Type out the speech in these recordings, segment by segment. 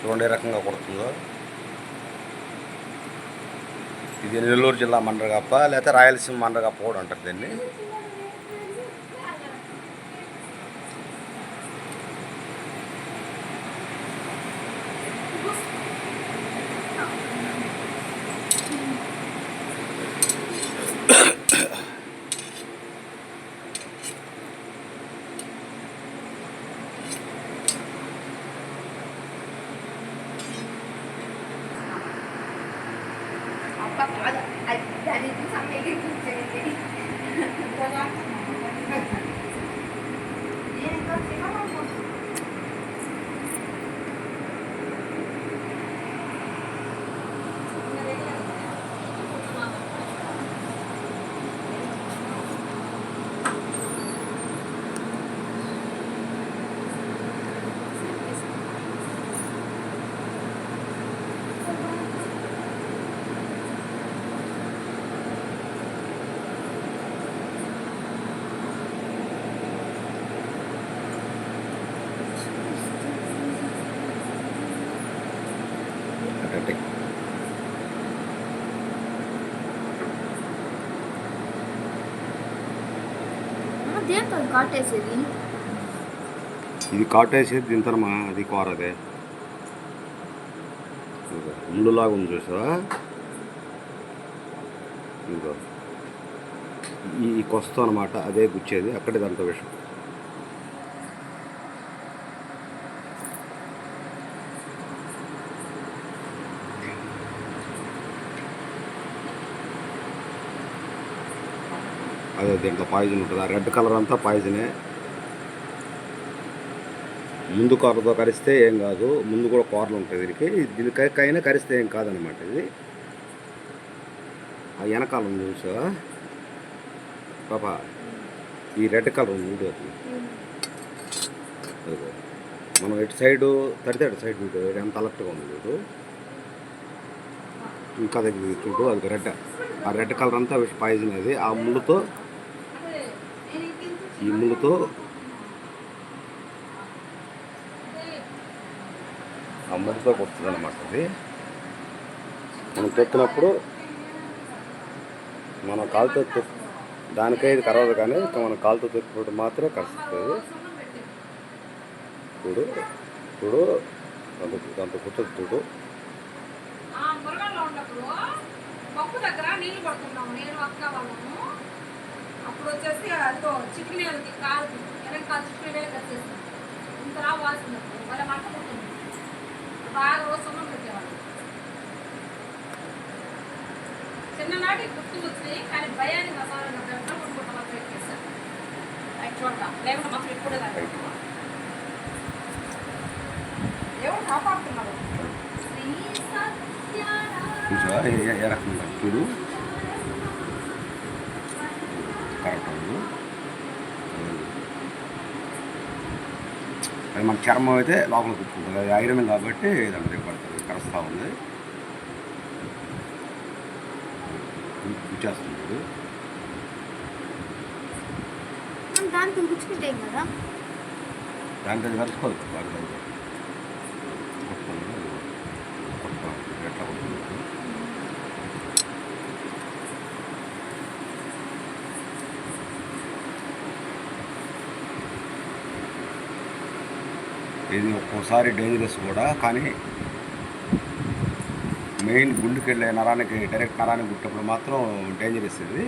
చూడండి ఏ రకంగా కొడుతుందో. ఇది నెల్లూరు జిల్లా మండరగప్ప లేకపోతే రాయలసీమ మండరగప్ప కూడా అంటారు దీన్ని. じゃあね、どうしたらいいかと。కాటేసేది? ఇది కాటేసేది తింటారమ్మా అది కూర అదే ముళ్ళులాగా ఉంది చూసావా? ఇంకో ఈ కొస్త అనమాట అదే గుచ్చేది అక్కడే దాంట్లో విషయం అదే దీంట్లో పాయిజన్ ఉంటుంది? ఆ రెడ్ కలర్ అంతా పాయిజనే ముందు కూరతో కరిస్తే ఏం కాదు. ముందు కూడా కూరలు ఉంటాయి దీనికి. దీనికైనా కరిస్తే ఏం కాదనమాట ఇది. ఆ వెనకాల ఉంది చూసా పాప ఈ రెడ్ కలర్ ఉంది వీడియో అది. అదిగో. మనం ఇటు సైడు తడితే అటు సైడ్ చూడు ఎంత అలర్ట్గా ఉంది వీడు ఇంకా దగ్గర చూడు అది రెడ్ ఆ రెడ్ కలర్ అంతా పాయిజన్ అది. ఆ ముళ్ళుతో ఇములతో ముళ్ళుతో ఆ కొడుతుంది అనమాట అది. మనం తొక్కినప్పుడు మన కాలుతో తొక్కు దానికై ఇది కరవదు కానీ ఇక మనం కాలుతో తొక్కినప్పుడు మాత్రమే కలుస్తుంది ఇప్పుడు ఇప్పుడు దాంతో దాంతో కూర్చొని చూడు. ఆ దగ్గర నీళ్ళు పడుతున్నాము నేను అక్క వాళ్ళము. అప్పుడు వచ్చేసి అదో చికెన్ అది కాదు. వెనక కాదు చికెన్ వచ్చేసి ఇంత రా వాల్సింది వాళ్ళ మంట పుట్టింది బాగా రోజు సున్నం పెట్టేవాళ్ళు. చిన్ననాటి గుర్తు వచ్చినాయి కానీ భయానికి మసాలా గంటలు కొనుక్కుంటా మాత్రం ఎక్కేసాను చూడగా లేకుండా మాత్రం ఇప్పుడే దాన్ని ఎవరు కాపాడుతున్నారు? చూడు. కరెక్ట్ ఉంది అది మన చర్మం అయితే లోపల కూర్చుంటుంది అది ఐరన్ కాబట్టి దాని పడుతుంది. కరుస్తూ ఉంది. మనం దాంతో గుచ్చుకుంటాం కదా దాంట్లో అది కలుసుకోదు బాగా దాంట్లో. కొట్టుకోండి. కొట్టుకోండి. ఎట్లా కొట్టుకుంటుంది ఇది ఒక్కోసారి డేంజరస్ కూడా కానీ మెయిన్ గుండెకి వెళ్ళే నరానికి డైరెక్ట్ నరానికి గుట్టినప్పుడు మాత్రం డేంజరస్ ఇది.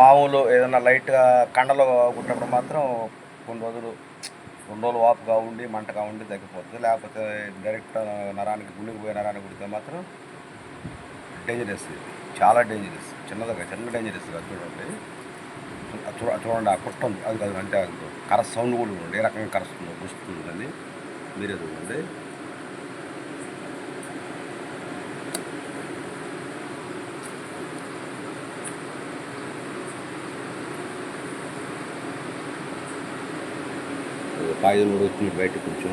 మామూలు ఏదైనా లైట్గా కండలో గుట్టినప్పుడు మాత్రం కొన్ని రోజులు రెండు రోజులు వాపుగా ఉండి మంటగా ఉండి తగ్గిపోతుంది లేకపోతే డైరెక్ట్ నరానికి గుండెకి పోయే నరానికి కుడితే మాత్రం డేంజరస్ ఇది. చాలా డేంజరస్ చిన్నదిగా చిన్న డేంజరస్ చూడండి. చూడండి ఆ కుట్ట. ఉంది అది కాదు అంటే కర సౌండ్ కూడా ఉండండి ఏ రకంగా కరుస్తుందో గుస్తుంది అని మీరే చూడండి. పాయిజన్ కూడా వచ్చింది బయటకు కొంచెం